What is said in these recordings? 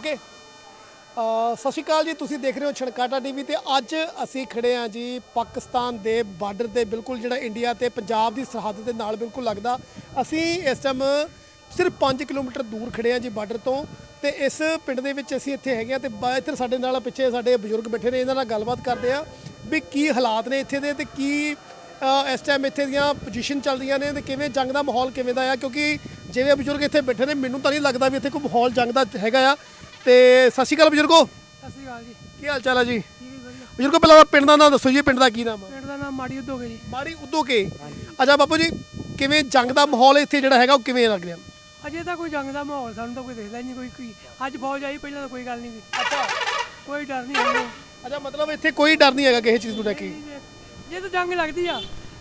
Okay? ਸਤਿ ਸ਼੍ਰੀ ਅਕਾਲ ਜੀ, ਤੁਸੀਂ ਦੇਖ ਰਹੇ ਹੋ ਛਣਕਾਟਾ ਟੀਵੀ ਤੇ ਅੱਜ ਅਸੀਂ ਖੜੇ ਹਾਂ ਜੀ ਪਾਕਿਸਤਾਨ ਦੇ ਬਾਰਡਰ ਤੇ, ਬਿਲਕੁਲ ਜਿਹੜਾ ਇੰਡੀਆ ਤੇ ਪੰਜਾਬ ਦੀ ਸਰਹੱਦ ਦੇ ਨਾਲ ਬਿਲਕੁਲ ਲੱਗਦਾ। ਅਸੀਂ ਇਸ ਟਾਈਮ ਸਿਰਫ 5 ਕਿਲੋਮੀਟਰ ਦੂਰ ਖੜੇ ਹਾਂ ਜੀ ਬਾਰਡਰ ਤੋਂ ਤੇ ਇਸ ਪਿੰਡ ਦੇ ਵਿੱਚ ਅਸੀਂ ਇੱਥੇ ਹੈਗੇ ਆ ਤੇ ਇੱਥੇ ਸਾਡੇ ਨਾਲ ਪਿੱਛੇ ਸਾਡੇ ਬਜ਼ੁਰਗ ਬੈਠੇ ਨੇ, ਇਹਨਾਂ ਨਾਲ ਗੱਲਬਾਤ ਕਰਦੇ ਆ ਵੀ ਕੀ ਹਾਲਾਤ ਨੇ ਇੱਥੇ ਦੇ ਤੇ ਕੀ ਇਸ ਟਾਈਮ ਇੱਥੇ ਦੀਆਂ ਪੋਜੀਸ਼ਨ ਰਹੀਆਂ ਨੇ ਤੇ ਕਿਵੇਂ ਜੰਗ ਦਾ ਮਾਹੌਲ ਕਿਵੇਂ ਦਾ ਆ, ਕਿਉਂਕਿ ਜਿਵੇਂ ਬਜ਼ੁਰਗ ਇੱਥੇ ਬੈਠੇ ਨੇ, ਮੈਨੂੰ ਤਾਂ ਨਹੀਂ ਲੱਗਦਾ ਵੀ ਇੱਥੇ ਕੋਈ ਮਾਹੌਲ ਜੰਗ ਦਾ ਹੈਗਾ ਆ। ਤੇ ਸਤਿ ਸ਼੍ਰੀ ਅਕਾਲ ਬਜ਼ੁਰਗੋ। ਸਤਿ ਸ਼੍ਰੀ ਅਕਾਲ ਜੀ। ਕੀ ਹਾਲ ਚਾਲ ਜੀ? ਹੈ ਵਧੀਆ। ਬਜ਼ੁਰਗੋ ਪਹਿਲਾਂ ਪਿੰਡ ਦਾ ਨਾਮ ਦੱਸੋ ਜੀ ਪਿੰਡ ਦਾ ਕੀ ਨਾਮ ਆ? ਪਿੰਡ ਦਾ ਨਾਮ ਮਾੜੀ ਉਦੋਗੇ ਜੀ। ਮਾੜੀ ਉਦੋਂ ਕੇ। ਅੱਛਾ ਬਾਪੂ ਜੀ ਕਿਵੇਂ ਜੰਗ ਦਾ ਮਾਹੌਲ ਇੱਥੇ ਜਿਹੜਾ ਹੈਗਾ ਉਹ ਕਿਵੇਂ ਲੱਗ ਰਿਹਾ? ਅਜੇ ਤਾਂ ਕੋਈ ਜੰਗ ਦਾ ਮਾਹੌਲ ਸਾਨੂੰ ਤਾਂ ਕੋਈ ਦਿਖਦਾ ਹੀ ਨਹੀਂ ਕੋਈ ਕੋਈ ਅੱਜ ਫੌਜ ਆਈ ਪਹਿਲਾਂ ਤਾਂ ਕੋਈ ਗੱਲ ਨਹੀਂ ਸੀ। ਅੱਛਾ। ਕੋਈ ਡਰ ਨਹੀਂ ਸਾਨੂੰ। ਅੱਛਾ ਮਤਲਬ ਇੱਥੇ ਕੋਈ ਡਰ ਨਹੀਂ ਹੈਗਾ ਕਿਸੇ ਚੀਜ਼ ਨੂੰ ਲੈ ਕੇ? ਜੇ ਤਾਂ ਜੰਗ ਲੱਗਦੀ ਆ।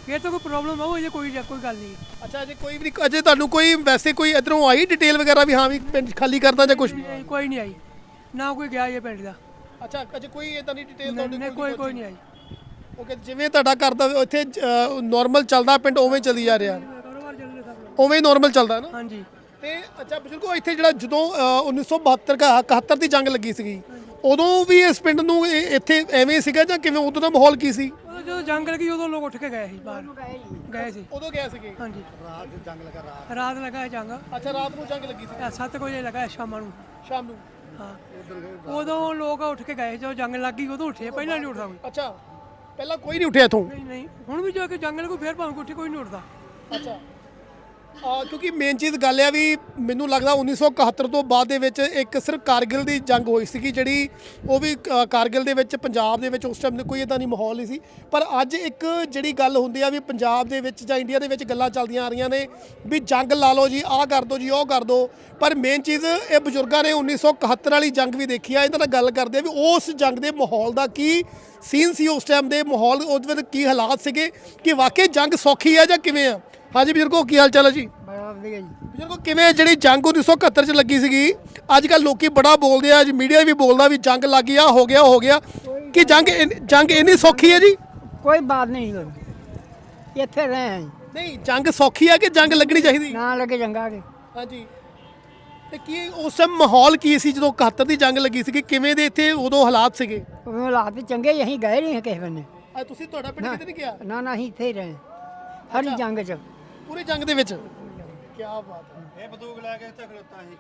ਫੇਰ ਤਾਂ ਕੋਈ ਪ੍ਰੋਬਲਮ ਆਉ ਜੇ ਕੋਈ ਕੋਈ ਗੱਲ ਨਹੀਂ। ਅੱਛਾ ਅਜੇ ਕੋਈ ਵੀ ਅਜੇ ਤੁਹਾਨੂੰ ਕੋਈ ਵੈਸੇ ਕੋਈ ਇਧਰੋਂ ਆਈ ਡਿਟੇਲ ਵਗੈਰਾ ਵੀ ਹਾਂ ਵੀ ਪਿੰਡ ਖਾਲੀ ਕਰਦਾ ਜਾਂ ਕੁਝ ਕੋਈ ਨਹੀਂ ਆਈ। ਨਾ ਕੋਈ ਗਿਆ ਇਹ ਪਿੰਡ ਦਾ। ਅੱਛਾ ਅਜੇ ਕੋਈ ਇਦਾਂ ਦੀ ਡਿਟੇਲ ਨਹੀਂ ਨਹੀਂ, ਕੋਈ ਕੋਈ ਨਹੀਂ ਆਈ। ਓਕੇ ਜਿਵੇਂ ਤੁਹਾਡਾ ਘਰ ਦਾ ਇੱਥੇ ਨਾਰਮਲ ਚੱਲਦਾ ਪਿੰਡ ਉਵੇਂ ਚੱਲੀ ਜਾ ਰਿਹਾ। ਕਾਰੋਬਾਰ ਚੱਲ ਰਿਹਾ ਸਭ ਉਵੇਂ ਨਾਰਮਲ ਚੱਲਦਾ ਨਾ? ਹਾਂਜੀ। ਤੇ ਅੱਛਾ ਬਜ਼ੁਰਗੋ ਇੱਥੇ ਜਿਹੜਾ ਜਦੋਂ ਅ, 1972 ਕਾ 71 ਦੀ ਜੰਗ ਲੱਗੀ ਸੀਗੀ ਉਦੋਂ ਵੀ ਇਸ ਪਿੰਡ ਨੂੰ ਇਹ- ਇੱਥੇ ਐਵੇਂ ਸੀਗਾ ਜਾਂ ਕਿਵੇਂ ਉਦੋਂ ਦਾ ਮਾਹੌਲ ਕੀ ਸੀ? ਜੰਗ ਲੱਗੀ ਉਦੋਂ ਲੋਕ ਉੱਠ ਕੇ ਗਏ ਸੀ ਬਾਹਰ। ਗਏ ਸੀ। ਉਦੋਂ ਗਿਆ ਸੀਗੇ ਹਾਂਜੀ। ਰਾਤ ਜੰਗ ਲੱਗਾ ਰਾਤ। ਰਾਤ ਲੱਗਾ ਇਹ ਜੰਗ। ਅੱਛਾ ਰਾਤ ਨੂੰ ਜੰਗ ਲੱਗੀ ਸੀ? 7 ਵਜੇ ਲੱਗਾ ਸ਼ਾਮਾਂ ਨੂੰ। ਸ਼ਾਮ ਨੂੰ? ਹਾਂ। ਉਦੋਂ ਲੋਕ ਉੱਠ ਕੇ ਗਏ ਜਦੋਂ ਜੰਗ ਲੱਗੀ ਉਦੋਂ ਉੱਠੇ ਪਹਿਲਾਂ ਨਹੀਂ ਉੱਠਦਾ ਕੋਈ। ਅੱਛਾ ਪਹਿਲਾਂ ਕੋਈ ਨਹੀਂ ਉੱਠਿਆ ਇੱਥੋਂ? ਨਹੀਂ ਨਹੀਂ। ਹੁਣ ਵੀ ਜੋ ਕਿ ਜੰਗ ਲੱਗੂ ਫੇਰ ਭਾਵੇਂ ਉੱਠੇ ਕੋਈ ਨਹੀਂ ਉੱਠਦਾ। ਅੱਛਾ। ਆ ਕਿਉਂਕਿ ਮੇਨ ਚੀਜ਼ ਗੱਲ ਆ ਵੀ ਮੈਨੂੰ ਲੱਗਦਾ 1971 ਤੋਂ ਬਾਅਦ ਦੇ ਵਿੱਚ ਇੱਕ ਸਿਰਫ ਕਾਰਗਿਲ ਦੀ ਜੰਗ ਹੋਈ ਸੀਗੀ ਜਿਹੜੀ ਉਹ ਵੀ ਅ, ਕਾਰਗਿਲ ਦੇ ਵਿੱਚ ਪੰਜਾਬ ਦੇ ਵਿੱਚ ਉਸ ਟਾਈਮ ਕੋਈ ਇਦਾਂ ਦੀ ਮਾਹੌਲ ਨਹੀਂ ਸੀ। ਪਰ ਅੱਜ ਇੱਕ ਜਿਹੜੀ ਗੱਲ ਹੁੰਦੀ ਆ ਵੀ ਪੰਜਾਬ ਦੇ ਵਿੱਚ ਜਾਂ ਇੰਡੀਆ ਦੇ ਵਿੱਚ ਗੱਲਾਂ ਚੱਲਦੀਆਂ ਆ ਰਹੀਆਂ ਨੇ ਵੀ ਜੰਗ ਲਾ ਲਓ ਜੀ ਆਹ ਕਰ ਦਿਓ ਜੀ ਉਹ ਕਰ ਦਿਓ ਪਰ ਮੇਨ ਚੀਜ਼ ਇਹ ਬਜ਼ੁਰਗਾਂ ਨੇ 1971 ਵਾਲੀ ਜੰਗ ਵੀ ਦੇਖੀ ਆ ਇਹਨਾਂ ਨਾਲ ਗੱਲ ਕਰਦੇ ਆ ਵੀ ਉਸ ਜੰਗ ਦੇ ਮਾਹੌਲ ਦਾ ਕੀ ਸੀਨ ਸੀ ਉਸ ਟਾਈਮ ਦੇ ਮਾਹੌਲ ਉਹਦੇ ਵਿੱਚ ਕੀ ਹਾਲਾਤ ਸੀਗੇ ਕਿ ਵਾਕਈ ਜੰਗ ਸੌਖੀ ਆ ਜਾਂ ਕਿਵੇਂ ਆ? ਹਾਂਜੀ ਬਜ਼ੁਰਗੋ ਕੀ ਹਾਲ ਚਾਲ ਹੈ ਜੀ? ਬੜਾ ਵਧੀਆ ਕਿਵੇਂ ਜਿਹੜੀ ਜੰਗ 1971 ਚ ਲੱਗੀ ਸੀਗੀ? ਅੱਜ ਕੱਲ ਲੋਕੀ ਬੜਾ ਬੋਲਦੇ ਆ ਜੀ ਮੀਡੀਆ ਵੀ ਬੋਲਦਾ ਵੀ ਜੰਗ ਲੱਗ ਆ ਹੋ ਗਿਆ ਹੋ ਗਿਆ। ਕਿ ਜੰਗ ਜੰਗ ਇੰਨੀ ਸੌਖੀ ਹੈ ਜੀ? ਕੋਈ ਬਾਤ ਨਹੀਂ ਹੋਈ ਇੱਥੇ ਰਹੇ ਹਾਂ ਨਹੀਂ ਜੰਗ ਸੌਖੀ ਆ ਕਿ ਜੰਗ ਲੱਗਣੀ ਚਾਹੀਦੀ? ਨਾ ਲੱਗੇ ਜੰਗਾ ਕੇ ਹਾਂਜੀ। ਤੇ ਕੀ ਉਸ ਸਮੇਂ ਮਾਹੌਲ ਕੀ ਸੀ ਜਦੋਂ 71 ਦੀ ਜੰਗ ਲੱਗੀ ਸੀਗੀ? ਕਿਵੇਂ ਦੇ ਇੱਥੇ ਉਦੋਂ ਹਾਲਾਤ ਸੀਗੇ? ਉਵੇਂ ਹਾਲਾਤ ਵੀ ਚੰਗੇ ਹੀ ਗਏ ਨਹੀਂ ਕਿਸੇ ਬੰਨੇ। ਤੁਸੀਂ ਤੁਹਾਡਾ ਪਿੰਡ ਕਿਤੇ ਨਹੀਂ ਗਿਆ? ਨਾ ਨਾ ਅਸੀਂ ਇੱਥੇ ਹੀ ਰਹੇ ਹਰ ਜੰਗ ਚ। ਪੂਰੀ ਜੰਗ ਦੇ ਵਿੱਚ। ਕੀ ਬਾਤ ਹੈ। ਇਹ ਬੰਦੂਕ ਲੈ ਕੇ ਇੱਥੇ ਖਲੋਤਾ ਸੀ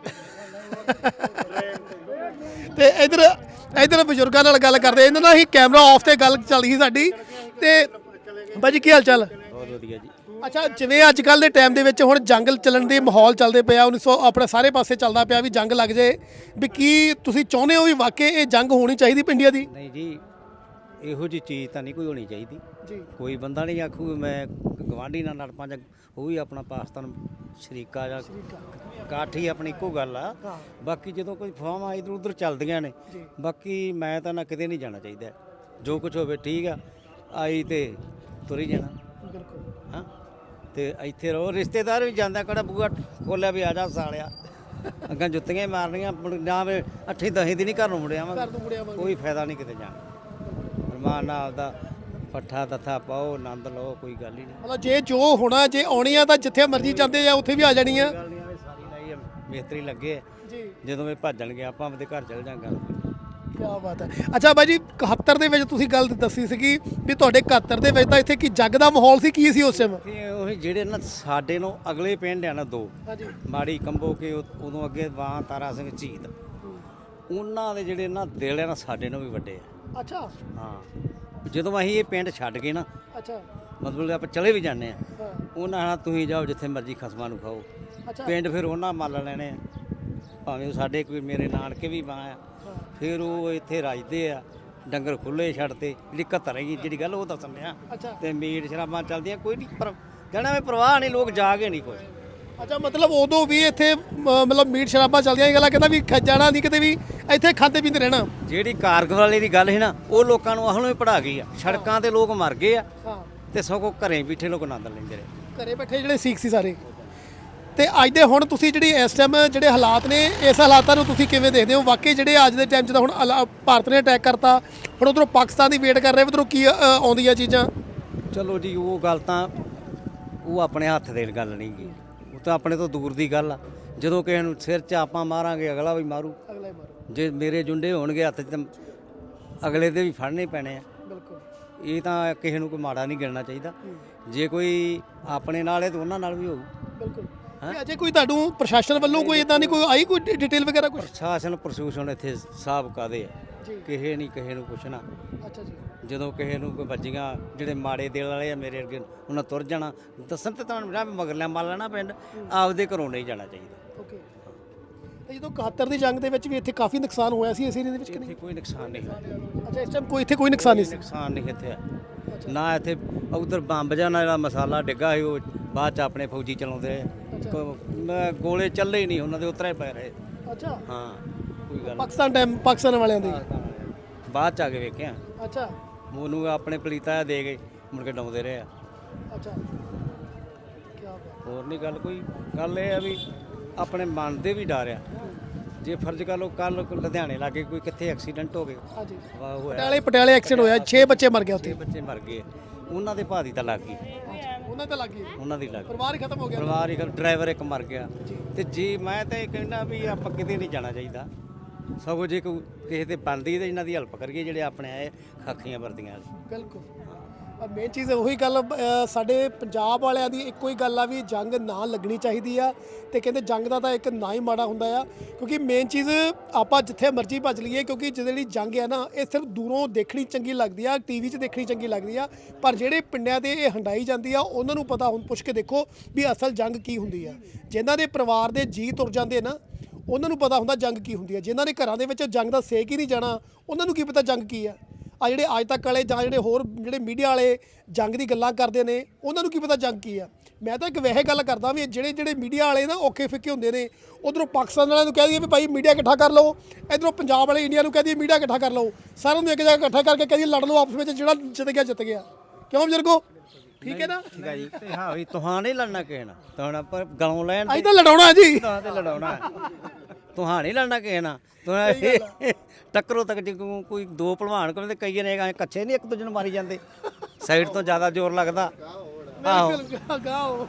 ਤੇ ਇਧਰ ਇਧਰ ਬਜ਼ੁਰਗਾਂ ਨਾਲ ਗੱਲ ਕਰਦੇ ਇਹਨਾਂ ਨਾਲ ਹੀ ਕੈਮਰਾ ਆਫ ਤੇ ਗੱਲ ਚੱਲਦੀ ਸੀ ਸਾਡੀ। ਤੇ ਬਾਜੀ ਕੀ ਹਾਲ ਚਾਲ? ਬਹੁਤ ਵਧੀਆ ਜੀ। ਅੱਛਾ ਜਿਵੇਂ ਅੱਜ ਕੱਲ ਦੇ ਟਾਈਮ ਦੇ ਵਿੱਚ ਹੁਣ ਜੰਗ ਚੱਲਣ ਦੇ ਮਾਹੌਲ ਚੱਲਦੇ ਪਿਆ 1900 ਆਪਣੇ ਸਾਰੇ ਪਾਸੇ ਚੱਲਦਾ ਪਿਆ ਵੀ ਜੰਗ ਲੱਗ ਜਾਏ। ਵੀ ਕੀ ਤੁਸੀਂ ਚਾਹੁੰਦੇ ਹੋ ਵੀ ਵਾਕਈ ਇਹ ਜੰਗ ਹੋਣੀ ਚਾਹੀਦੀ ਪਿੰਡੀਆਂ ਦੀ? ਨਹੀਂ ਜੀ ਇਹੋ ਜੀ ਚੀਜ਼ ਤਾਂ ਨਹੀਂ ਕੋਈ ਹੋਣੀ ਚਾਹੀਦੀ। ਜੀ। ਕੋਈ ਬੰਦਾ ਨਹੀਂ ਆਖੂ ਮੈਂ ਗਵਾਂਢੀ ਨਾਲ ਲੜ ਪਾ ਜਾਂ ਉਹ ਵੀ ਆਪਣਾ ਪਾਕਿਸਤਾਨ ਸ਼ਰੀਕਾ ਜਾਂ ਕਾਠੀ ਆਪਣੀ ਇੱਕੋ ਗੱਲ ਆ। ਬਾਕੀ ਜਦੋਂ ਕੋਈ ਫਾਹਾਂ ਇਧਰ ਉਧਰ ਚੱਲਦੀਆਂ ਨੇ ਬਾਕੀ ਮੈਂ ਤਾਂ ਨਾ ਕਿਤੇ ਨਹੀਂ ਜਾਣਾ ਚਾਹੀਦਾ। ਜੋ ਕੁਝ ਹੋਵੇ ਠੀਕ ਆ ਆਈ ਤੇ ਤੁਰ ਹੀ ਜਾਣਾ। ਬਿਲਕੁਲ। ਹਾਂ। ਤੇ ਇੱਥੇ ਰਹੋ ਰਿਸ਼ਤੇਦਾਰ ਵੀ ਜਾਂਦਾ ਕਿਹੜਾ ਬੂਆ ਖੋਲਿਆ ਵੀ ਆ ਜਾ ਸਾਲਿਆ। ਅੱਗਾ ਜੁੱਤੀਆਂ ਮਾਰਨੀਆਂ ਨਾ ਵੇ ਅੱਠੀ ਦਹੀਂ ਦੀ ਨਹੀਂ ਘਰ ਨੂੰ ਮੁੜਿਆ ਘਰ ਨੂੰ ਮੁੜਿਆ ਕੋਈ ਫਾਇਦਾ ਨਹੀਂ ਕਿਤੇ ਜਾਣ ਰਮਾਨ ਨਾਲ ਆਪਦਾ ਪੱਠਾ ਤੱਥਾ ਪਾਓ ਆਨੰਦ ਲਓ ਕੋਈ ਗੱਲ ਹੀ ਨਹੀਂ। ਮਤਲਬ ਜੇ ਜੋ ਹੋਣਾ ਜੇ ਆਉਣੀ ਆ ਤਾਂ ਜਿੱਥੇ ਮਰਜ਼ੀ ਜਾਂਦੇ ਆ ਉੱਥੇ ਵੀ ਆ ਜਾਣੀ ਆ ਗੱਲ ਨਹੀਂ ਆਵੇ ਸਾਰੀ ਲਾਈ ਆ, ਮੇਸਤਰੀ ਲੱਗੇ ਆ। ਜੀ। ਜਦੋਂ ਇਹ ਭੱਜਣਗੇ ਆਪਾਂ ਆਪਦੇ ਘਰ ਚਲ ਜਾਂਗੇ। ਕੀ ਬਾਤ ਹੈ। ਅੱਛਾ ਬਾਈ ਜੀ 71 ਦੇ ਵਿੱਚ ਤੁਸੀਂ ਗੱਲ ਦੱਸੀ ਸੀਗੀ ਵੀ ਤੁਹਾਡੇ 71 ਦੇ ਵਿੱਚ ਤਾਂ ਇੱਥੇ ਕੀ ਜੱਗ ਦਾ ਮਾਹੌਲ ਸੀ ਕੀ ਸੀ ਉਸ ਤੇ ਉਹ ਜਿਹੜੇ ਨਾ ਸਾਡੇ ਨੂੰ ਅਗਲੇ ਪਿੰਡ ਆ ਨਾ ਦੋ। ਹਾਂਜੀ। ਮਾੜੀ ਕੰਬੋ ਕੇ ਉ- ਉਦੋਂ ਅੱਗੇ ਵਾਂ ਤਾਰਾ ਸਿੰਘ ਝੀਤ ਉਹਨਾਂ ਦੇ ਜਿਹੜੇ ਨਾ ਦਿਲ ਆ ਨਾ ਸਾਡੇ ਨੂੰ ਵੀ ਵੱਡੇ ਆ। ਅੱਛਾ। ਹਾਂ। ਜਦੋਂ ਅਸੀਂ ਇਹ ਪਿੰਡ ਛੱਡ ਕੇ ਨਾ ਅੱਛਾ। ਮਤਲਬ ਆਪਾਂ ਚਲੇ ਵੀ ਜਾਂਦੇ ਆ ਉਹਨਾਂ ਨਾਲ ਤੁਸੀਂ ਜਾਓ ਜਿੱਥੇ ਮਰਜ਼ੀ ਖਸਮਾਂ ਨੂੰ ਖਾਓ। ਅੱਛਾ। ਪਿੰਡ ਫਿਰ ਉਹਨਾਂ ਮੰਨ ਲੈਣੇ ਆ। ਭਾਵੇਂ ਸਾਡੇ ਕੋਈ ਮੇਰੇ ਨਾਨਕੇ ਵੀ ਮਾਂ ਆ। ਫਿਰ ਉਹ ਇੱਥੇ ਰਾਜਦੇ ਆ ਡੰਗਰ ਖੁੱਲੇ ਛੱਡਤੇ ਜਿਹੜੀ ਘੱਤਰ ਹੈਗੀ ਜਿਹੜੀ ਗੱਲ ਉਹ ਦੱਸਣ ਅੱਛਾ। ਤੇ ਮੀਟ ਸ਼ਰਾਬਾਂ ਚੱਲਦੀਆਂ ਕੋਈ ਨਹੀਂ ਪਰ ਜਾਣਾ ਵੀ ਪ੍ਰਵਾਹ ਨਹੀਂ ਲੋਕ ਜਾਗੇ ਨਹੀਂ ਕੋਈ ਅੱਛਾ ਮਤਲਬ ਉਦੋਂ ਵੀ ਇੱਥੇ ਮ- ਮਤਲਬ ਮੀਟ ਸ਼ਰਾਬਾਂ ਚੱਲਦੀਆਂ ਇਹ ਗੱਲਾਂ ਕਹਿੰਦਾ ਵੀ ਜਾਣਾ ਨਹੀਂ ਕਿਤੇ ਵੀ ਇੱਥੇ ਖਾਂਦੇ ਪੀਂਦੇ ਰਹਿਣਾ। ਜਿਹੜੀ ਕਾਰਗਲ ਵਾਲੇ ਦੀ ਗੱਲ ਹੈ ਨਾ ਉਹ ਲੋਕਾਂ ਨੂੰ ਅਹਲੋਂ ਹੀ ਪੜਾ ਗਈ ਆ। ਸੜਕਾਂ ਤੇ ਲੋਕ ਮਰ ਗਏ ਆ ਹਾਂ। ਤੇ ਸਗੋਂ ਘਰੇ ਬੈਠੇ ਲੋਕ ਆਨੰਦ ਲੈਂਦੇ ਰਹੇ। ਘਰੇ ਬੈਠੇ ਜਿਹੜੇ ਸਿੱਖ ਸੀ ਸਾਰੇ। ਤੇ ਅੱਜ ਦੇ ਹੁਣ ਤੁਸੀਂ ਜਿਹੜੀ ਇਸ ਟਾਈਮ ਜਿਹੜੇ ਹਾਲਾਤ ਨੇ ਇਸ ਹਾਲਾਤਾਂ ਨੂੰ ਤੁਸੀਂ ਕਿਵੇਂ ਦੇਖਦੇ ਹੋ? ਵਾਕਈ ਜਿਹੜੇ ਅੱਜ ਦੇ ਟਾਈਮ 'ਚ ਤਾਂ ਹੁਣ ਅਲਾ- ਭਾਰਤ ਨੇ ਅਟੈਕ ਕਰਤਾ ਹੁਣ ਉਧਰੋਂ ਪਾਕਿਸਤਾਨ ਦੀ ਵੇਟ ਕਰ ਰਹੇ ਉਧਰੋਂ ਕੀ ਅ, ਆਉਂਦੀਆਂ ਚੀਜ਼ਾਂ? ਚਲੋ ਜੀ ਉਹ ਗੱਲ ਤਾਂ ਉਹ ਆਪਣੇ ਹੱਥ ਦੇ ਗੱਲ ਨਹੀਂ ਗੀ। ਉਹ ਤਾਂ ਆਪਣੇ ਤੋਂ ਦੂਰ ਦੀ ਗੱਲ ਆ। ਜਦੋਂ ਕਿਸੇ ਨੂੰ ਸਿਰ 'ਚ ਆਪਾਂ ਮਾਰਾਂਗੇ ਅਗਲਾ ਵੀ ਮਾਰੋ। ਜੇ ਮੇਰੇ ਜੁੰਡੇ ਹੋਣਗੇ ਹੱਥ 'ਚ ਤਾਂ ਅਗਲੇ ਦੇ ਵੀ ਫੜਨੇ ਪੈਣੇ ਆ। ਬਿਲਕੁਲ। ਇਹ ਤਾਂ ਕਿਸੇ ਨੂੰ ਕੋਈ ਮਾੜਾ ਨਹੀਂ ਗਿਣਨਾ ਚਾਹੀਦਾ। ਜੇ ਕੋਈ ਆਪਣੇ ਨਾਲ ਹੈ ਤਾਂ ਉਹਨਾਂ ਨਾਲ ਵੀ ਹੋਊ। ਬਿਲਕੁਲ। ਅਜੇ ਕੋਈ ਤੁਹਾਨੂੰ ਪ੍ਰਸ਼ਾਸਨ ਵੱਲੋਂ ਕੋਈ ਇਦਾਂ ਨਹੀਂ ਕੋਈ ਆਈ ਕੋਈ ਡਿਟੇਲ ਵਗੈਰਾ ਕੁਝ ਪ੍ਰਸ਼ਾਸਨ ਪ੍ਰਸ਼ੂਸਨ ਇੱਥੇ ਸਾਬ ਕਾਦੇ ਆ। ਕਿਸੇ ਨਹੀਂ ਕਿਸੇ ਨੂੰ ਪੁੱਛਣਾ। ਅੱਛਾ ਜੀ। ਜਦੋਂ ਕਿਸੇ ਨੂੰ ਕੋਈ ਵੱਜੀਆਂ ਜਿਹੜੇ ਮਾੜੇ ਦਿਲ ਵਾਲੇ ਆ ਮੇਰੇ ਅੱਗੇ ਉਹਨਾਂ ਤੁਰ ਜਾਣਾ। ਦੱਸਣ ਤੇ ਤੁਹਾਨੂੰ ਨਾ ਮਗਰਲਿਆਂ ਮਾਰ ਲੈਣਾ ਪਿੰਡ। ਆਪਦੇ ਘਰੋਂ ਨਹੀਂ ਜਾਣਾ ਚਾਹੀਦਾ। ਤੇ ਜਦੋਂ 71 ਦੀ ਜੰਗ ਦੇ ਵਿੱਚ ਵੀ ਇੱਥੇ ਕਾਫੀ ਨੁਕਸਾਨ ਹੋਇਆ ਸੀ ਇਸ ਏਰੀਏ ਦੇ ਵਿੱਚ ਕਿ ਨਹੀਂ? ਕੋਈ ਨੁਕਸਾਨ ਨਹੀਂ ਹੋਇਆ। ਅੱਛਾ ਇਸ ਟਾਈਮ ਕੋਈ ਇੱਥੇ ਕੋਈ ਨੁਕਸਾਨ ਨਹੀਂ ਸੀ? ਨੁਕਸਾਨ ਨਹੀਂ ਇੱਥੇ ਹੋਇਆ। ਨਾ ਇੱਥੇ ਉਧਰ ਬੰਬ ਜਾਂ ਜਿਹੜਾ ਮਸਾਲਾ ਡਿੱਗਾ ਸੀ ਉਹ ਬਾਅਦ ਚ ਆਪਣੇ ਫੌਜੀ ਚਲਾਉਂਦੇ ਰਹੇ। ਕੋ- ਮੈਂ- ਗੋਲੇ ਚੱਲੇ ਹੀ ਨਹੀਂ ਉਹਨਾਂ ਦੇ ਉਤਰੇ ਪਏ ਰਹੇ। ਅੱਛਾ। ਹਾਂ ਕੋਈ ਗੱਲ ਪਾਕਿਸਤਾਨ ਟਾਈਮ ਪਾਕਿਸਤਾਨ ਵਾਲਿਆਂ ਦੇ? ਨਹੀਂ। ਬਾਅਦ ਚ ਆ ਕੇ ਵੇਖਿਆ। ਅੱਛਾ। ਉਹਨੂੰ ਆਪਣੇ ਪਲੀਤਾ ਦੇ ਕੇ ਮੁੜ ਕੇ ਡਾਉਂਦੇ ਰਹੇ ਆ। ਅੱਛਾ। ਕੀ ਬਾਤ। ਹੋਰ ਨਹੀਂ ਗੱਲ ਕੋਈ। ਗੱਲ ਇਹ ਆ ਵੀ ਆਪਣੇ ਮਨ ਦੇ ਵੀ ਡਰ ਆ। ਜੇ ਫਰਜ਼ ਕਰ ਲਓ ਕੱਲ ਲੁਧਿਆਣੇ ਲਾਗੇ ਕੋਈ ਕਿੱਥੇ ਐਕਸੀਡੈਂਟ ਹੋ ਗਿਆ ਹਾਂਜੀ। ਵਾ ਹੋਇਆ। ਪਟਿਆਲੇ ਪਟਿਆਲੇ ਐਕਸੀਡੈਂਟ ਹੋਇਆ 6 ਬੱਚੇ ਮਰ ਗਏ ਉੱਥੇ। ਛੇ ਬੱਚੇ ਮਰ ਗਏ। ਉਹਨਾਂ ਦੇ ਭਾਦੀ ਤਾਂ ਲੱਗ ਗਈ। ਉਹਨਾਂ ਤੇ ਲੱਗ ਗਈ। ਉਹਨਾਂ ਦੀ ਲੱਗ ਗਈ। ਪਰਿਵਾਰ ਹੀ ਖਤਮ ਹੋ ਗਿਆ। ਪਰਿਵਾਰ ਇੱਕ ਡਰਾਈਵਰ ਇੱਕ ਮਰ ਗਿਆ। ਤੇ ਜੀ ਮੈਂ ਤਾਂ ਇਹ ਕਹਿੰਦਾ ਵੀ ਆਪਾਂ ਕਿਤੇ ਨਹੀਂ ਜਾਣਾ ਚਾਹੀਦਾ। ਸਗੋਂ ਜੇ ਕੋਈ ਕਿਸੇ ਤੇ ਬਣਦੀ ਤੇ ਇਹਨਾਂ ਦੀ ਹੈਲਪ ਕਰੀਏ ਜਿਹੜੇ ਆਪਣੇ ਆਏ ਖਾਖੀਆਂ ਵਰਦੀਆਂ। ਵਾਲੇ ਬਿਲਕੁਲ। ਮੇਨ ਚੀਜ਼ ਉਹੀ ਗੱਲ ਅ, ਸਾਡੇ ਪੰਜਾਬ ਵਾਲਿਆਂ ਦੀ ਇੱਕੋ ਹੀ ਗੱਲ ਆ ਵੀ ਜੰਗ ਨਾ ਲੱਗਣੀ ਚਾਹੀਦੀ ਆ ਤੇ ਕਹਿੰਦੇ ਜੰਗ ਦਾ ਤਾਂ ਇੱਕ ਨਾ ਹੀ ਮਾੜਾ ਹੁੰਦਾ ਆ ਕਿਉਂਕਿ ਮੇਨ ਚੀਜ਼ ਆਪਾਂ ਜਿੱਥੇ ਮਰਜ਼ੀ ਭੱਜ ਲਈਏ ਕਿਉਂਕਿ ਜਿਹੜੀ ਜੰਗ ਹੈ ਨਾ ਇਹ ਸਿਰਫ ਦੂਰੋਂ ਦੇਖਣੀ ਚੰਗੀ ਲੱਗਦੀ ਆ ਟੀਵੀ 'ਚ ਦੇਖਣੀ ਚੰਗੀ ਲੱਗਦੀ ਆ ਪਰ ਜਿਹੜੇ ਪਿੰਡਾਂ ਤੇ ਇਹ ਹੰਡਾਈ ਜਾਂਦੀ ਆ ਉਹਨਾਂ ਨੂੰ ਪਤਾ ਹੁਣ ਪੁੱਛ ਕੇ ਦੇਖੋ ਵੀ ਅਸਲ ਜੰਗ ਕੀ ਹੁੰਦੀ ਆ। ਜਿਨ੍ਹਾਂ ਦੇ ਪਰਿਵਾਰ ਦੇ ਜੀ ਤੁਰ ਜਾਂਦੇ ਨਾ ਉਹਨਾਂ ਨੂੰ ਪਤਾ ਹੁੰਦਾ ਜੰਗ ਕੀ ਹੁੰਦੀ ਹੈ ਜਿਨ੍ਹਾਂ ਦੇ ਘਰਾਂ ਦੇ ਵਿੱਚ ਜੰਗ ਦਾ ਸੇਕ ਹੀ ਨਹੀਂ ਜਾਣਾ ਉਹਨਾਂ ਨੂੰ ਕੀ ਪਤਾ ਜੰਗ ਕੀ ਆ। ਆ ਜਿਹੜੇ ਅੱਜ ਤੱਕ ਵਾਲੇ ਜਾਂ ਜਿਹੜੇ ਹੋਰ ਜਿਹੜੇ ਮੀਡੀਆ ਵਾਲੇ ਜੰਗ ਦੀ ਗੱਲਾਂ ਕਰਦੇ ਨੇ ਉਹਨਾਂ ਨੂੰ ਕੀ ਪਤਾ ਜੰਗ ਕੀ ਆ? ਮੈਂ ਤਾਂ ਇੱਕ ਵੈਸੇ ਗੱਲ ਕਰਦਾ ਵੀ ਜਿਹੜੇ ਜਿਹੜੇ ਮੀਡੀਆ ਵਾਲੇ ਨਾ ਔਖੇ ਫਿੱਕੇ ਹੁੰਦੇ ਨੇ ਉਧਰੋਂ ਪਾਕਿਸਤਾਨ ਵਾਲਿਆਂ ਨੂੰ ਕਹਿ ਦਈਏ ਵੀ ਭਾਈ ਮੀਡੀਆ ਇਕੱਠਾ ਕਰ ਲਓ ਇਧਰੋਂ ਪੰਜਾਬ ਵਾਲੇ ਇੰਡੀਆ ਨੂੰ ਕਹਿ ਦਈਏ ਮੀਡੀਆ ਇਕੱਠਾ ਕਰ ਲਓ ਸਾਰਿਆਂ ਨੂੰ ਇੱਕ ਜਗ੍ਹਾ ਇਕੱਠਾ ਕਰਕੇ ਕਹਿ ਦਈਏ ਲੜ ਲਓ ਆਪਸ ਵਿੱਚ ਜਿਹੜਾ ਜਿੱਤ ਗਿਆ ਜਿੱਤ ਗਿਆ। ਕਿਉਂ ਬਜ਼ੁਰਗੋ? ਠੀਕ ਹੈ ਨਾ? ਠੀਕ ਹੈ ਜੀ। ਤੇ ਹਾਂ ਵੀ ਤੁਹਾਂ ਨਹੀਂ ਲੜਨਾ ਕਿਸੇ ਨਾਲ। ਤੁਹਾਂ ਪਰ ਗਲੋਂ ਲੈਣ ਅੱਜ ਤਾਂ ਲੜਾਉਣਾ ਜੀ। ਤੁਹਾਂ ਤੇ ਲੜਾਉਣਾ। ਤੁਹਾਂ ਨਹੀਂ ਲੜਨਾ ਕਿਸੇ ਨਾਲ। ਤੁਹਾਂ ਟੱਕਰੋ ਤੱਕ ਜੇ ਕੋਈ- ਦੋ ਭਲਵਾਨ ਕੋਲ ਤੇ ਕਈ ਨੇ ਐਂ ਕੱਚੇ ਨਹੀਂ ਇੱਕ ਦੂਜੇ ਨੂੰ ਮਾਰੀ ਜਾਂਦੇ। ਸਾਈਡ ਤੋਂ ਜ਼ਿਆਦਾ ਜ਼ੋਰ ਲੱਗਦਾ। ਆਹੋ। ਗਾਓ।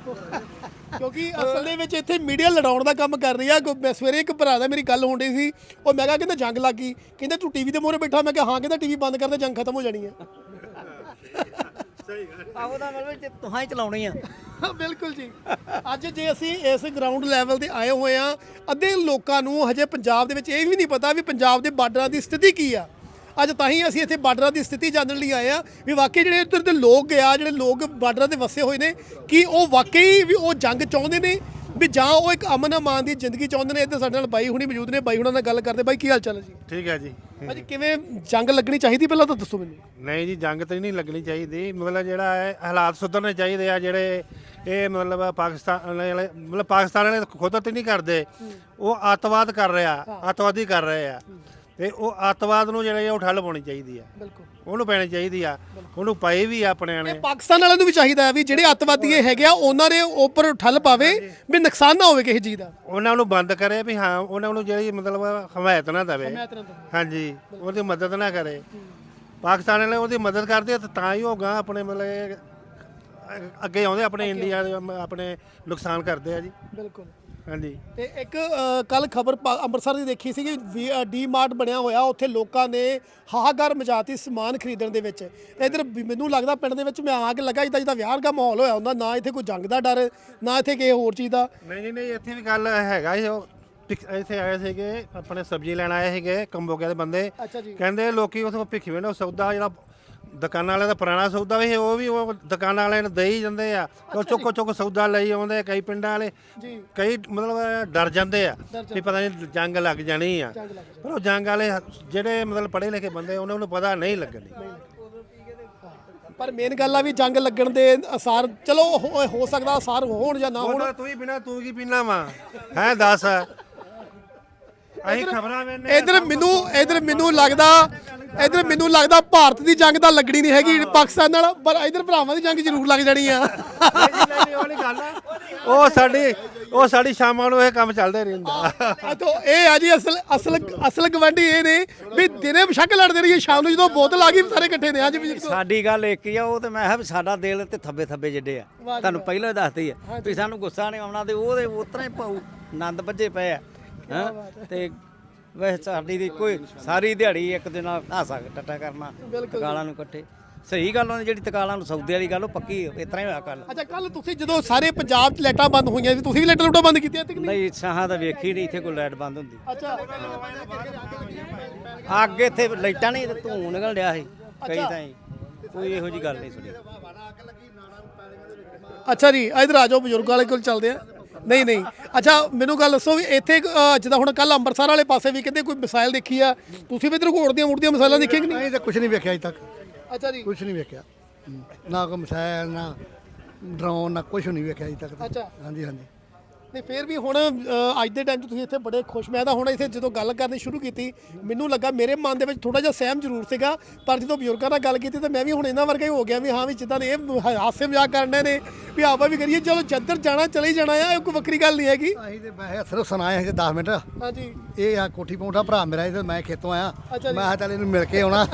ਕਿਉਂਕਿ ਅਸਲ ਦੇ ਵਿੱਚ ਇੱਥੇ ਮੀਡੀਆ ਲੜਾਉਣ ਦਾ ਕੰਮ ਕਰ ਰਹੀ ਆ। ਕੋ- ਮੈਂ ਸਵੇਰੇ ਇੱਕ ਭਰਾ ਦਾ ਮੇਰੀ ਗੱਲ ਹੋਣ ਡਈ ਸੀ। ਉਹ ਮੈਂ ਕਿਹਾ ਕਹਿੰਦਾ ਜੰਗ ਲੱਗ ਗਈ। ਕਹਿੰਦਾ ਤੂੰ ਟੀਵੀ ਦੇ ਮੂਹਰੇ ਬੈਠਾ। ਮੈਂ ਕਿਹਾ ਹਾਂ ਕਹਿੰਦਾ ਟੀਵੀ ਬੰਦ ਕਰ ਦੇ ਜੰਗ ਖਤਮ ਹੋ ਜਾਣੀ ਆ। ਆਹੋ ਦਾ ਮਤਲਬ ਜੇ ਤੁਹਾਂ ਹੀ ਚਲਾਉਣੀ ਆ। ਬਿਲਕੁਲ ਜੀ। ਅੱਜ ਜੇ ਅਸੀਂ ਇਸ ਗਰਾਊਂਡ ਲੈਵਲ ਤੇ ਆਏ ਹੋਏ ਆ ਅੱਧੇ ਲੋਕਾਂ ਨੂੰ ਹਜੇ ਪੰਜਾਬ ਦੇ ਵਿੱਚ ਇਹ ਵੀ ਨਹੀਂ ਪਤਾ ਵੀ ਪੰਜਾਬ ਦੇ ਬਾਰਡਰਾਂ ਦੀ ਸਥਿਤੀ ਕੀ ਆ। ਅੱਜ ਤਾਂ ਹੀ ਅਸੀਂ ਇੱਥੇ ਬਾਰਡਰਾਂ ਦੀ ਸਥਿਤੀ ਜਾਣਨ ਲਈ ਆਏ ਆ ਵੀ ਵਾਕਈ ਜਿਹੜੇ ਇੱਧਰ ਦੇ ਲੋਕ ਆ ਜਿਹੜੇ ਲੋਕ ਬਾਰਡਰਾਂ ਤੇ ਵਸੇ ਹੋਏ ਨੇ ਕੀ ਉਹ ਵਾਕਈ ਵੀ ਉਹ ਜੰਗ ਚਾਹੁੰਦੇ ਨੇ? ਵੀ ਜਾਂ ਉਹ ਇੱਕ ਅਮਨ ਅਮਾਨ ਦੀ ਜ਼ਿੰਦਗੀ ਚਾਹੁੰਦੇ ਨੇ? ਇੱਧਰ ਸਾਡੇ ਨਾਲ ਬਾਈ ਹੁਣੀ ਮੌਜੂਦ ਨੇ ਬਾਈ ਹੁਣਾਂ ਨਾਲ ਗੱਲ ਕਰਦੇ। ਬਾਈ ਕੀ ਹਾਲ ਚਾਲ ਹੈ ਜੀ? ਠੀਕ ਹੈ ਜੀ। ਅੱਜ ਕਿਵੇਂ ਜੰਗ ਲੱਗਣੀ ਚਾਹੀਦੀ ਪਹਿਲਾਂ ਤਾਂ ਦੱਸੋ ਮੈਨੂੰ। ਨਹੀਂ ਜੀ, ਜੰਗ ਤਾਂ ਨਹੀਂ ਲੱਗਣੀ ਚਾਹੀਦੀ। ਮਤਲਬ ਜਿਹੜਾ ਹੈ, ਹਾਲਾਤ ਸੁਧਰਨੇ ਚਾਹੀਦੇ ਆ ਜਿਹੜੇ ਇਹ ਮਤਲਬ ਪਾਕਿਸਤਾਨ ਵਾਲੇ, ਮਤਲਬ ਪਾਕਿਸਤਾਨ ਵਾਲੇ ਖੁਦ ਤੇ ਨਹੀਂ ਕਰਦੇ। ਉਹ ਅੱਤਵਾਦ ਕਰ ਰਿਹਾ ਅੱਤਵਾਦੀ ਕਰ ਰਹੇ ਆ। ਤੇ ਉਹ ਅੱਤਵਾਦ ਨੂੰ ਜਿਹੜੇ ਉਹ ਠੱਲ ਪਾਉਣੀ ਚਾਹੀਦੀ ਆ। ਬਿਲਕੁਲ। ਉਹਨੂੰ ਪੈਣੀ ਚਾਹੀਦੀ ਆ। ਉਹਨੂੰ ਪਾਈ ਵੀ ਆ ਆਪਣਿਆਂ ਨੇ ਇਹ ਪਾਕਿਸਤਾਨ ਵਾਲਿਆਂ ਨੂੰ ਵੀ ਚਾਹੀਦਾ ਹੈ ਵੀ ਜਿਹੜੇ ਅੱਤਵਾਦੀ ਇਹ ਹੈਗੇ ਆ ਉਹਨਾਂ ਦੇ ਉੱਪਰ ਠੱਲ ਪਾਵੇ ਵੀ ਨੁਕਸਾਨ ਨਾ ਹੋਵੇ ਕਿਸੇ ਚੀਜ਼ ਦਾ। ਉਹਨਾਂ ਨੂੰ ਬੰਦ ਕਰੇ ਵੀ ਹਾਂ ਉਹਨਾਂ ਨੂੰ ਜਿਹੜੀ ਮਤਲਬ ਹਮਾਇਤ ਨਾ ਦੇਵੇ। ਹਾਂਜੀ ਉਹਦੀ ਮਦਦ ਨਾ ਕਰੇ। ਪਾਕਿਸਤਾਨ ਵਾਲੇ ਉਹਦੀ ਮਦਦ ਕਰਦੇ ਆ ਤਾਂ ਹੀ ਹੋਗਾ ਆਪਣੇ ਮਤਲਬ ਅੱਗੇ ਆਉਂਦੇ ਆਪਣੇ ਇੰਡੀਆ ਦੇ ਆਪਣੇ ਨੁਕਸਾਨ ਕਰਦੇ ਆ ਜੀ। ਬਿਲਕੁਲ। ਹਾਂਜੀ। ਤੇ ਇੱਕ ਕੱਲ ਖਬਰ ਅੰਮ੍ਰਿਤਸਰ ਦੀ ਦੇਖੀ ਸੀ ਕਿ ਡੀ ਮਾਰਟ ਬਣਿਆ ਹੋਇਆ ਉੱਥੇ ਲੋਕਾਂ ਨੇ ਹਾਹਾਕਾਰ ਮਚਾਤੀ ਸਮਾਨ ਖਰੀਦਣ ਦੇ ਵਿੱਚ। ਇਧਰ ਮੈਨੂੰ ਲੱਗਦਾ ਪਿੰਡ ਦੇ ਵਿੱਚ ਮੈਂ ਆ ਕੇ ਲੱਗਾ ਜਿੱਦਾਂ ਜਿੱਦਾਂ ਵਿਆਹ ਦਾ ਮਾਹੌਲ ਹੋਇਆ ਹੁੰਦਾ ਨਾ ਇੱਥੇ ਕੋਈ ਜੰਗ ਦਾ ਡਰ ਨਾ ਇੱਥੇ ਕਿਸੇ ਹੋਰ ਚੀਜ਼ ਦਾ। ਨਹੀਂ ਨਹੀਂ ਨਹੀਂ ਇੱਥੇ ਵੀ ਗੱਲ ਹੈਗਾ ਸੀ ਉਹ। ਪਿਕ- ਇੱਥੇ ਆਏ ਸੀਗੇ ਆਪਣੇ ਸਬਜ਼ੀ ਲੈਣ ਆਏ ਸੀਗੇ ਕੰਬੋਕਿਆ ਦੇ ਬੰਦੇ। ਜੀ। ਕਹਿੰਦੇ ਲੋਕੀ ਉਥੋਂ ਭਿੱਖੀ ਵੇਂਦੇ ਸੌਦਾ ਜਿਹੜਾ ਦੁਕਾਨਾਂ ਵਾਲਿਆਂ ਦਾ ਪੁਰਾਣਾ ਸੌਦਾ ਵੀ ਉਹ ਵੀ ਉਹ ਦੁਕਾਨਾਂ ਵਾਲਿਆਂ ਨੂੰ ਦੇਈ ਜਾਂਦੇ ਆ। ਉਹ ਚੁੱਕ ਚੁੱਕ ਸੌਦਾ ਲਈ ਆਉਂਦੇ ਕਈ ਪਿੰਡਾਂ ਵਾਲੇ। ਜੀ। ਕਈ ਮਤਲਬ ਡਰ ਜਾਂਦੇ ਆ ਵੀ ਪਤਾ ਨਹੀਂ ਜੰਗ ਲੱਗ ਜਾਣੀ ਆ। ਪਰ ਉਹ ਜੰਗ ਵਾਲੇ ਜਿਹੜੇ ਮਤਲਬ ਪੜ੍ਹੇ ਲਿਖੇ ਬੰਦੇ ਉਹਨਾਂ ਨੂੰ ਪਤਾ ਨਹੀਂ ਲੱਗਣੀ। ਪਰ ਮੇਨ ਗੱਲ ਆ ਵੀ ਜੰਗ ਲੱਗਣ ਦੇ ਅਸਾਰ ਚਲੋ ਹੋ ਹੋ ਸਕਦਾ ਅਸਾਰ ਹੋਣ ਜਾਂ ਨਾ ਹੋਣ ਹੁਣ। ਤੂੰ ਹੀ ਬਿਨਾ ਤੂੰ ਕੀ ਪੀਣਾ ਵਾ? ਹੈ ਦੱਸ। ਅਸੀਂ ਖਬਰਾਂ ਵੇਨੇ ਇਧਰ ਮੈਨੂੰ ਇਧਰ ਮੈਨੂੰ ਲੱਗਦਾ ਇਧਰ ਮੈਨੂੰ ਲੱਗਦਾ ਭਾਰਤ ਦੀ ਜੰਗ ਤਾਂ ਲੱਗਣੀ ਨਹੀਂ ਹੈਗੀ ਪਾਕਿਸਤਾਨ ਨਾਲ ਪਰ ਇਧਰ ਭਰਾਵਾਂ ਦੀ ਜੰਗ ਜ਼ਰੂਰ ਲੱਗ ਜਾਣੀ ਆ। ਉਹ ਸਾਡੀ ਉਹ ਸਾਡੀ ਸ਼ਾਮਾਂ ਨੂੰ ਇਹ ਕੰਮ ਚੱਲਦਾ ਰਹਿੰਦਾ ਆ। ਤੋ ਇਹ ਆ ਜੀ ਅਸਲ ਅਸਲ ਅਸਲ ਗਵੰਡੀ ਇਹ ਨੇ ਵੀ ਦਿਨੇ ਬਸ਼ੱਕ ਲੜਦੇ ਰਹੀਏ ਸ਼ਾਮ ਨੂੰ ਜਦੋਂ ਬੋਤਲ ਆ ਗਈ ਸਾਰੇ ਇਕੱਠੇ ਨੇ। ਅੱਜ ਵੀ ਸਾਡੀ ਗੱਲ ਇੱਕ ਹੀ ਆ ਉਹ ਤੇ ਮੈਂ ਕਿਹਾ ਵੀ ਸਾਡਾ ਦਿਲ ਤੇ ਥੱਬੇ ਥੱਬੇ ਜਿੱਡੇ ਆ। ਤੁਹਾਨੂੰ ਪਹਿਲਾਂ ਦੱਸਦੀ ਆ ਵੀ ਸਾਨੂੰ ਗੁੱਸਾ ਨਹੀਂ ਆਉਣਾ ਤੇ ਉਹਦੇ ਉਤਰਾ ਹੀ ਪਾਉ ਆਨੰਦ ਵੱਜੇ ਪਏ ਆ। ਹੈਂ? ਤੇ ਵੈਸੇ ਸਾਡੀ ਦੀ ਕੋਈ ਸਾਰੀ ਦਿਹਾੜੀ ਇੱਕ ਦਿਨ ਹਾਸਾ ਟੱਟਾ ਕਰਨਾ ਤਕਾਲਾਂ ਨੂੰ ਇਕੱਠੇ। ਸਹੀ ਗੱਲ ਉਹਨੇ ਜਿਹੜੀ ਤਕਾਲਾਂ ਨੂੰ ਸੌਦੇ ਵਾਲੀ ਗੱਲ ਉਹ ਪੱਕੀ ਇਸ ਤਰ੍ਹਾਂ ਹੀ ਹੋਇਆ ਕੱਲ ਅੱਛਾ ਕੱਲ ਤੁਸੀਂ ਜਦੋਂ ਸਾਰੇ ਪੰਜਾਬ 'ਚ ਲਾਈਟਾਂ ਬੰਦ ਹੋਈਆਂ ਸੀ ਤੁਸੀਂ ਵੀ ਲਾਈਟਾਂ ਲੂਟਾਂ ਬੰਦ ਕੀਤੀਆਂ ਤੇ ਕਿ ਨਹੀਂ? ਨਹੀਂ ਸਾਹਾਂ ਦਾ ਵੇਖੀ ਨਹੀਂ ਇੱਥੇ ਕੋਈ ਲਾਈਟ ਬੰਦ ਹੁੰਦੀ। ਅੱਛਾ। ਅੱਗੇ ਇੱਥੇ ਲਾਈਟਾਂ ਨਹੀਂ ਤੇ ਧੂੰ ਨਿਕਲ ਰਿਹਾ ਸੀ ਕਈ ਤਾਂ ਕੋਈ ਇਹੋ ਜੀ ਗੱਲ ਨਹੀਂ ਸੁਣੀ। ਅੱਛਾ ਜੀ ਇਧਰ ਆ ਜਾਓ ਬਜ਼ੁਰਗਾਂ ਵਾਲੇ ਕੋਲ ਚੱਲਦੇ ਆ। ਨਹੀਂ ਨਹੀਂ। ਅੱਛਾ ਮੈਨੂੰ ਗੱਲ ਦੱਸੋ ਵੀ ਇੱਥੇ ਅ, ਜਿੱਦਾਂ ਹੁਣ ਕੱਲ ਅੰਮ੍ਰਿਤਸਰ ਵਾਲੇ ਪਾਸੇ ਵੀ ਕਹਿੰਦੇ ਕੋਈ ਮਿਸਾਈਲ ਦੇਖੀ ਆ। ਤੁਸੀਂ ਵੀ ਇਧਰ ਘੋੜਦੀਆਂ ਮੁੜਦੀਆਂ ਮਿਸਾਈਲਾਂ ਦੇਖੀਆਂ ਕਿ ਨਹੀਂ? ਅਸੀਂ ਤਾਂ ਕੁਝ ਨਹੀਂ ਵੇਖਿਆ ਅਜੇ ਤੱਕ। ਅੱਛਾ ਜੀ। ਕੁਝ ਨਹੀਂ ਵੇਖਿਆ। ਨਾ ਕੋਈ ਮਿਸਾਈਲ ਨਾ ਡਰੋਨ ਨਾ ਕੁਝ ਨਹੀਂ ਵੇਖਿਆ ਅਜੇ ਤੱਕ। ਅੱਛਾ। ਹਾਂਜੀ ਹਾਂਜੀ। ਨਹੀਂ ਫੇਰ ਵੀ ਹੁਣ ਅ, ਅੱਜ ਦੇ ਟਾਈਮ 'ਚ ਤੁਸੀਂ ਇੱਥੇ ਬੜੇ ਖੁਸ਼। ਮੈਂ ਤਾਂ ਹੁਣ ਇੱਥੇ ਜਦੋਂ ਗੱਲ ਕਰਨੀ ਸ਼ੁਰੂ ਕੀਤੀ ਮੈਨੂੰ ਲੱਗਾ ਮੇਰੇ ਮਨ ਦੇ ਵਿੱਚ ਥੋੜਾ ਜਿਹਾ ਸਹਿਮ ਜ਼ਰੂਰ ਸੀਗਾ ਪਰ ਜਦੋਂ ਬਜ਼ੁਰਗਾਂ ਨਾਲ ਗੱਲ ਕੀਤੀ ਤਾਂ ਮੈਂ ਵੀ ਹੁਣ ਇਹਨਾਂ ਵਰਗਾ ਹੀ ਹੋ ਗਿਆ ਵੀ ਹਾਂ ਵੀ ਜਿੱਦਾਂ ਦੇ ਇਹ ਹਾਸੇ ਮਜ਼ਾਕ ਕਰਨੇ ਨੇ ਵੀ ਆਪਾਂ ਵੀ ਕਰੀਏ ਚਲੋ ਜੱਦਰ ਜਾਣਾ ਚਲੇ ਹੀ ਜਾਣਾ ਆ ਇਹ ਕੋਈ ਵੱਖਰੀ ਗੱਲ ਨਹੀਂ ਹੈਗੀ। ਅਸੀਂ ਤੇ ਮੈਂ ਸਿਰਫ ਸੁਣਾਇਆ ਸੀ 10 ਮਿੰਟ। ਹਾਂਜੀ। ਇਹ ਆ ਕੋਠੀ ਪੌਂਠਾ ਭਰਾ ਮੇਰਾ ਇਹ ਮੈਂ ਖੇਤੋਂ ਆਇਆ। ਅੱਛਾ ਜੀ। ਮੈਂ ਕਿਹਾ ਚੱਲ ਇਹਨੂੰ ਮਿਲ ਕੇ ਆਉਣਾ।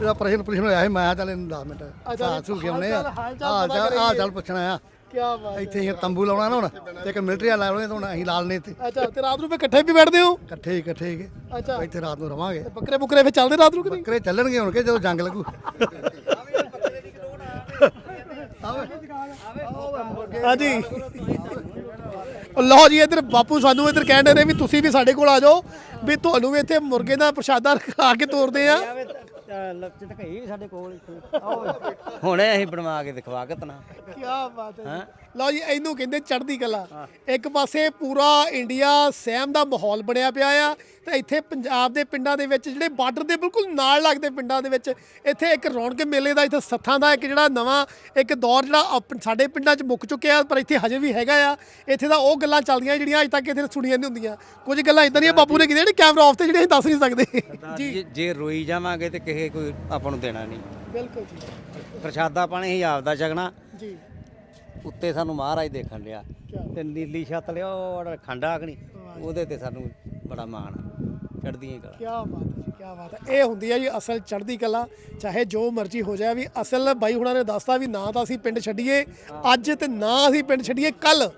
ਇਹਦਾ ਪ੍ਰਸ਼ਨ ਪ੍ਰਸ਼ਨ ਹੋਇਆ ਸੀ ਮੈਂ ਕਿਹਾ ਚੱਲ ਇਹਨੂੰ 10 ਮਿੰਟ। ਅੱਛਾ ਸੂ ਕੇ ਆਉਣੇ ਆ। ਹਾਲ ਚਾਲ- ਹਾਲ ਚਾਲ ਹਾਲ ਪਤਾ ਚਾਲ ਕਰੀਏ। ਹਾਲ ਚਾਲ ਪੁੱਛਣਾ ਆ। ਕੀ ਬਾਤ ਇੱਥੇ ਹੀ ਤੰਬੂ ਲਾਉਣਾ ਨਾ ਹੁਣ ਤੇ ਇੱਕ ਮਿਲਟਰੀ ਵਾਲਾ ਲਾਉਣੇ ਤਾਂ ਹੁਣ ਅਸੀਂ ਲਾਲਨੇ ਇੱਥੇ। ਅੱਛਾ ਤੇ ਰਾਤ ਨੂੰ ਫੇ ਇਕੱਠੇ ਵੀ ਬੈਠਦੇ ਹੋ? ਇਕੱਠੇ ਹੀ ਇਕੱਠੇ ਹੀ। ਅੱਛਾ। ਇੱਥੇ ਰਾਤ ਨੂੰ ਰਵਾਂਗੇ। ਬੱਕਰੇ ਬੁਕਰੇ ਫੇ ਚੱਲਦੇ ਰਾਤ ਨੂੰ ਕਿ ਨਹੀਂ? ਬੱਕਰੇ ਚੱਲਣਗੇ ਹੁਣ ਕਿ ਜਦੋਂ ਜੰਗ ਲੱਗੂ। ਹਾਂਜੀ। ਲਓ ਜੀ ਇੱਧਰ ਬਾਪੂ ਸਾਨੂੰ ਇੱਧਰ ਕਹਿੰਦੇ ਨੇ ਵੀ ਤੁਸੀਂ ਵੀ ਸਾਡੇ ਕੋਲ ਆ ਜਾਓ ਵੀ ਤੁਹਾਨੂੰ ਵੀ ਇੱਥੇ ਮੁਰਗੇ ਦਾ ਪ੍ਰਸ਼ਾਦਾ ਖਾ ਕੇ ਤੋਰਦੇ ਆ। ਢਕਈ ਵੀ ਸਾਡੇ ਕੋਲ ਇੱਥੇ। ਆਓ। ਹੁਣੇ ਅਸੀਂ ਬਣਵਾ ਕੇ ਦਿਖਵਾ ਕੇ ਤਨਾ। ਕੀ ਬਾਤ ਹੈ? ਲਓ ਜੀ ਇਹਨੂੰ ਕਹਿੰਦੇ ਚੜ੍ਹਦੀ ਕਲਾ। ਇੱਕ ਪਾਸੇ ਪੂਰਾ ਇੰਡੀਆ ਸਹਿਮ ਦਾ ਮਾਹੌਲ ਬਣਿਆ ਪਿਆ ਆ ਤੇ ਇੱਥੇ ਪੰਜਾਬ ਦੇ ਪਿੰਡਾਂ ਦੇ ਵਿੱਚ ਜਿਹੜੇ ਬਾਰਡਰ ਦੇ ਬਿਲਕੁਲ ਨਾਲ ਲੱਗਦੇ ਪਿੰਡਾਂ ਦੇ ਵਿੱਚ ਇੱਥੇ ਇੱਕ ਰੌਣਕ ਮੇਲੇ ਦਾ ਇੱਥੇ ਸੱਥਾਂ ਦਾ ਇੱਕ ਜਿਹੜਾ ਨਵਾਂ ਇੱਕ ਦੌਰ ਜਿਹੜਾ ਸਾਡੇ ਪਿੰਡਾਂ 'ਚ ਮੁੱਕ ਚੁੱਕਿਆ ਪਰ ਇੱਥੇ ਹਜੇ ਵੀ ਹੈਗਾ ਆ। ਇੱਥੇ ਦਾ ਉਹ ਗੱਲਾਂ ਚੱਲਦੀਆਂ ਜਿਹੜੀਆਂ ਅਜੇ ਤੱਕ ਇੱਥੇ ਸੁਣੀਆਂ ਨਹੀਂ ਹੁੰਦੀਆਂ। ਕੁਝ ਗੱਲਾਂ ਇਦਾਂ ਦੀਆਂ ਬਾਪੂ ਨੇ ਕਿਹਾ ਜਿਹੜੇ ਕੈਮਰਾ ਆਫ ਤੇ ਜਿਹੜੇ ਅਸੀਂ ਦੱਸ ਨਹੀਂ ਸਕਦੇ। ਜੇ। ਜੇ ਰੋਈ ਜਾਵਾਂਗੇ ਤੇ ਕਿਸੇ ਕੋਈ ਆਪਾਂ ਨੂੰ ਦੇਣਾ ਨਹੀਂ। ਬਿਲਕੁਲ ਜੀ। ਪ੍ਰਸ਼ਾਦਾ ਪਾਣੀ ਹੀ ਆਪਦਾ ਛਕਣਾ ਜੀ। ਉੱਤੇ ਸਾਨੂੰ ਮਹਾਰਾਜ ਦੇਖਣ ਲਿਆ ਤੇ ਨੀਲੀ ਛੱਤ ਲਿਆ ਉਹ ਖੰਡਾ ਆਖਣੀ ਉਹਦੇ ਤੇ ਸਾਨੂੰ ਬੜਾ ਮਾਣ ਚੜਦੀਆਂ ਕਲਾ। ਕੀ ਬਾਤ ਹੈ ਜੀ ਕੀ ਬਾਤ ਹੈ। ਇਹ ਹੁੰਦੀ ਹੈ ਜੀ ਅਸਲ ਚੜ੍ਹਦੀ ਕਲਾ ਚਾਹੇ ਜੋ ਮਰਜ਼ੀ ਹੋ ਜਾਏ ਵੀ। ਅਸਲ ਬਾਈ ਹੁਣਾਂ ਨੇ ਦੱਸਤਾ ਵੀ ਨਾ ਤਾਂ ਅਸੀਂ ਪਿੰਡ ਛੱਡੀਏ ਅੱਜ ਤੇ ਨਾ ਅਸੀਂ ਪਿੰਡ ਛੱਡੀਏ ਕੱਲ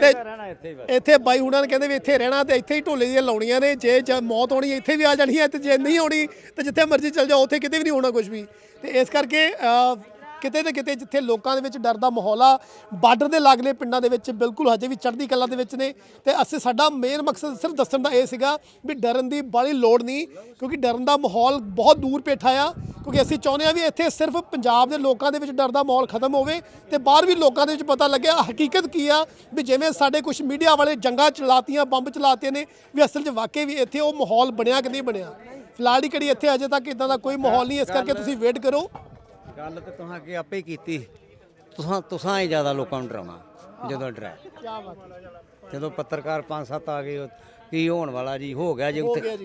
ਤੇ ਇੱਥੇ ਬਾਈ ਹੁਣਾਂ ਨੇ ਕਹਿੰਦੇ ਵੀ ਇੱਥੇ ਰਹਿਣਾ ਤੇ ਇੱਥੇ ਹੀ ਢੋਲੇ ਦੀਆਂ ਲਾਉਣੀਆਂ ਨੇ ਜੇ ਜ- ਮੌਤ ਆਉਣੀ ਇੱਥੇ ਵੀ ਆ ਜਾਣੀ ਹੈ ਤੇ ਜੇ ਨਹੀਂ ਆਉਣੀ ਤੇ ਜਿੱਥੇ ਮਰਜ਼ੀ ਚਲ ਜਾਓ ਉੱਥੇ ਕਿਤੇ ਵੀ ਨਹੀਂ ਹੋਣਾ ਕੁਝ ਵੀ। ਤੇ ਇਸ ਕਰਕੇ ਕਿਤੇ ਨਾ ਕਿਤੇ ਜਿੱਥੇ ਲੋਕਾਂ ਦੇ ਵਿੱਚ ਡਰ ਦਾ ਮਾਹੌਲ ਆ, ਬਾਰਡਰ ਦੇ ਲਾਗਲੇ ਪਿੰਡਾਂ ਦੇ ਵਿੱਚ ਬਿਲਕੁਲ ਹਜੇ ਵੀ ਚੜ੍ਹਦੀ ਕਲਾ ਦੇ ਵਿੱਚ ਨੇ। ਤੇ ਅਸੀਂ ਸਾਡਾ ਮੇਨ ਮਕਸਦ ਸਿਰਫ ਦੱਸਣ ਦਾ ਇਹ ਸੀਗਾ ਵੀ ਡਰਨ ਦੀ ਬਾਲੀ ਲੋੜ ਨਹੀਂ, ਕਿਉਂਕਿ ਡਰਨ ਦਾ ਮਾਹੌਲ ਬਹੁਤ ਦੂਰ ਪੇਠਾ ਆ। ਕਿਉਂਕਿ ਅਸੀਂ ਚਾਹੁੰਦੇ ਆ ਵੀ ਇੱਥੇ ਸਿਰਫ ਪੰਜਾਬ ਦੇ ਲੋਕਾਂ ਦੇ ਵਿੱਚ ਡਰ ਦਾ ਮਾਹੌਲ ਖਤਮ ਹੋਵੇ ਤੇ ਬਾਹਰ ਵੀ ਲੋਕਾਂ ਦੇ ਵਿੱਚ ਪਤਾ ਲੱਗਿਆ ਹਕੀਕਤ ਕੀ ਆ ਵੀ ਜਿਵੇਂ ਸਾਡੇ ਕੁਝ ਮੀਡੀਆ ਵਾਲੇ ਜੰਗਾਂ ਚਲਾਤੀਆਂ, ਬੰਬ ਚਲਾਤੇ ਨੇ ਵੀ ਅਸਲ 'ਚ ਵਾਕਈ ਵੀ ਇੱਥੇ ਉਹ ਮਾਹੌਲ ਬਣਿਆ ਕਿ ਨਹੀਂ ਬਣਿਆ। ਫਿਲਹਾਲ ਦੀ ਘੜੀ ਇੱਥੇ ਅਜੇ ਤੱਕ ਇਦਾਂ ਦਾ ਕੋਈ ਮਾਹੌਲ ਨਹੀਂ, ਇਸ ਕਰਕੇ ਤੁਸੀਂ ਵੇਟ ਕਰੋ। ਗੱਲ ਤੇ ਤੁਹਾਂ ਅੱਗੇ ਆਪੇ ਹੀ ਕੀਤੀ। ਤੁਸਾਂ ਤੁਸਾਂ ਹੀ ਜ਼ਿਆਦਾ ਲੋਕਾਂ ਨੂੰ ਡਰਾਉਣਾ ਜਦੋਂ ਡਰਾਇਆ ਕੀ ਬਾਤ ਜਦੋਂ ਪੱਤਰਕਾਰ ਪੰਜ ਸੱਤ ਆ ਗਏ ਕੀ ਹੋਣ ਵਾਲਾ ਜੀ? ਹੋ ਗਿਆ ਜੀ ਉੱਥੇ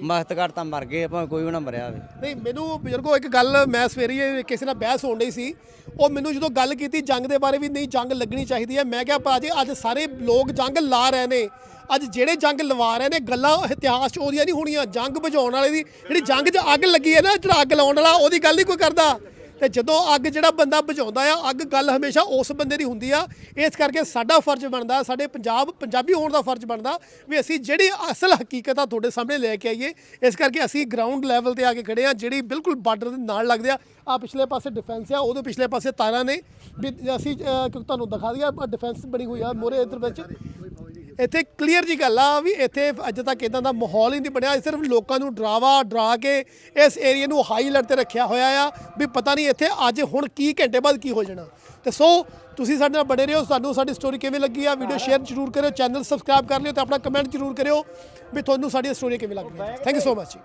ਤਾਂ ਮਰ ਗਏ ਭਾਵੇਂ ਕੋਈ ਵੀ ਨਾ ਮਰਿਆ ਹੋਵੇ। ਨਹੀਂ ਮੈਨੂੰ ਬਜ਼ੁਰਗੋ ਇੱਕ ਗੱਲ ਮੈਂ ਸਵੇਰੇ ਕਿਸੇ ਨਾਲ ਬਹਿਸ ਹੋਣ ਡਈ ਸੀ। ਉਹ ਮੈਨੂੰ ਜਦੋਂ ਗੱਲ ਕੀਤੀ ਜੰਗ ਦੇ ਬਾਰੇ ਵੀ ਨਹੀਂ ਜੰਗ ਲੱਗਣੀ ਚਾਹੀਦੀ ਹੈ ਮੈਂ ਕਿਹਾ ਭਾਜੀ ਅੱਜ ਸਾਰੇ ਲੋਕ ਜੰਗ ਲਾ ਰਹੇ ਨੇ। ਅੱਜ ਜਿਹੜੇ ਜੰਗ ਲਵਾ ਰਹੇ ਨੇ ਗੱਲਾਂ ਇਤਿਹਾਸ 'ਚ ਉਹਦੀਆਂ ਨਹੀਂ ਹੋਣੀਆਂ। ਜੰਗ ਬੁਝਾਉਣ ਵਾਲੇ ਦੀ ਜਿਹੜੀ ਜੰਗ 'ਚ ਅੱਗ ਲੱਗੀ ਹੈ ਨਾ ਜਿਹੜਾ ਅੱਗ ਲਾਉਣ ਵਾਲਾ ਉਹਦੀ ਗੱਲ ਨਹੀਂ ਕੋਈ ਕਰਦਾ। ਤੇ ਜਦੋਂ ਅੱਗ ਜਿਹੜਾ ਬੰਦਾ ਬੁਝਾਉਂਦਾ ਆ, ਅੱਗ ਗੱਲ ਹਮੇਸ਼ਾ ਉਸ ਬੰਦੇ ਦੀ ਹੁੰਦੀ ਆ। ਇਸ ਕਰਕੇ ਸਾਡਾ ਫਰਜ਼ ਬਣਦਾ, ਸਾਡੇ ਪੰਜਾਬ, ਪੰਜਾਬੀ ਹੋਣ ਦਾ ਫਰਜ਼ ਬਣਦਾ ਵੀ ਅਸੀਂ ਜਿਹੜੀ ਅਸਲ ਹਕੀਕਤ ਆ ਤੁਹਾਡੇ ਸਾਹਮਣੇ ਲੈ ਕੇ ਆਈਏ। ਇਸ ਕਰਕੇ ਅਸੀਂ ਗਰਾਊਂਡ ਲੈਵਲ ਤੇ ਆ ਕੇ ਖੜੇ ਆ, ਜਿਹੜੀ ਬਿਲਕੁਲ ਬਾਰਡਰ ਦੇ ਨਾਲ ਲੱਗਦੇ ਆ। ਆ ਪਿਛਲੇ ਪਾਸੇ ਡਿਫੈਂਸ ਆ ਉਹਦੇ ਪਿਛਲੇ ਪਾਸੇ ਤਾਰਾਂ ਨੇ। ਵੀ ਅਸੀਂ ਤੁਹਾਨੂੰ ਦਿਖਾ ਦਿਆ ਡਿਫੈਂਸ ਬਣੀ ਹੋਈ ਆ ਮੋਰੇ ਇਧਰ ਵਿੱਚ। ਇੱਥੇ ਕਲੀਅਰ ਜੀ ਗੱਲ ਆ ਵੀ ਇੱਥੇ ਅੱਜ ਤੱਕ ਇਦਾਂ ਦਾ ਮਾਹੌਲ ਹੀ ਨਹੀਂ ਬਣਿਆ। ਸਿਰਫ ਲੋਕਾਂ ਨੂੰ ਡਰਾਵਾ, ਡਰਾ ਕੇ ਇਸ ਏਰੀਆ ਨੂੰ ਹਾਈ ਅਲਰਟ ਤੇ ਰੱਖਿਆ ਹੋਇਆ ਆ ਵੀ ਪਤਾ ਨਹੀਂ ਇੱਥੇ ਅੱਜ ਹੁਣ ਕੀ ਘੰਟੇ ਬਾਅਦ ਕੀ ਹੋ ਜਾਣਾ। ਤੇ ਸੋ ਤੁਸੀਂ ਸਾਡੇ ਨਾਲ ਬਣੇ ਰਹੋ। ਸਾਨੂੰ ਸਾਡੀ ਸਟੋਰੀ ਕਿਵੇਂ ਲੱਗੀ ਆ ਵੀਡੀਓ ਸ਼ੇਅਰ ਜ਼ਰੂਰ ਕਰਿਓ ਚੈਨਲ ਸਬਸਕ੍ਰਾਈਬ ਕਰ ਲਿਓ ਤੇ ਆਪਣਾ ਕਮੈਂਟ ਜ਼ਰੂਰ ਕਰਿਓ ਵੀ ਤੁਹਾਨੂੰ ਸਾਡੀ ਸਟੋਰੀ ਕਿਵੇਂ ਲੱਗ ਹੈ ਥੈਂਕ ਯੂ ਸੋ ਮਚ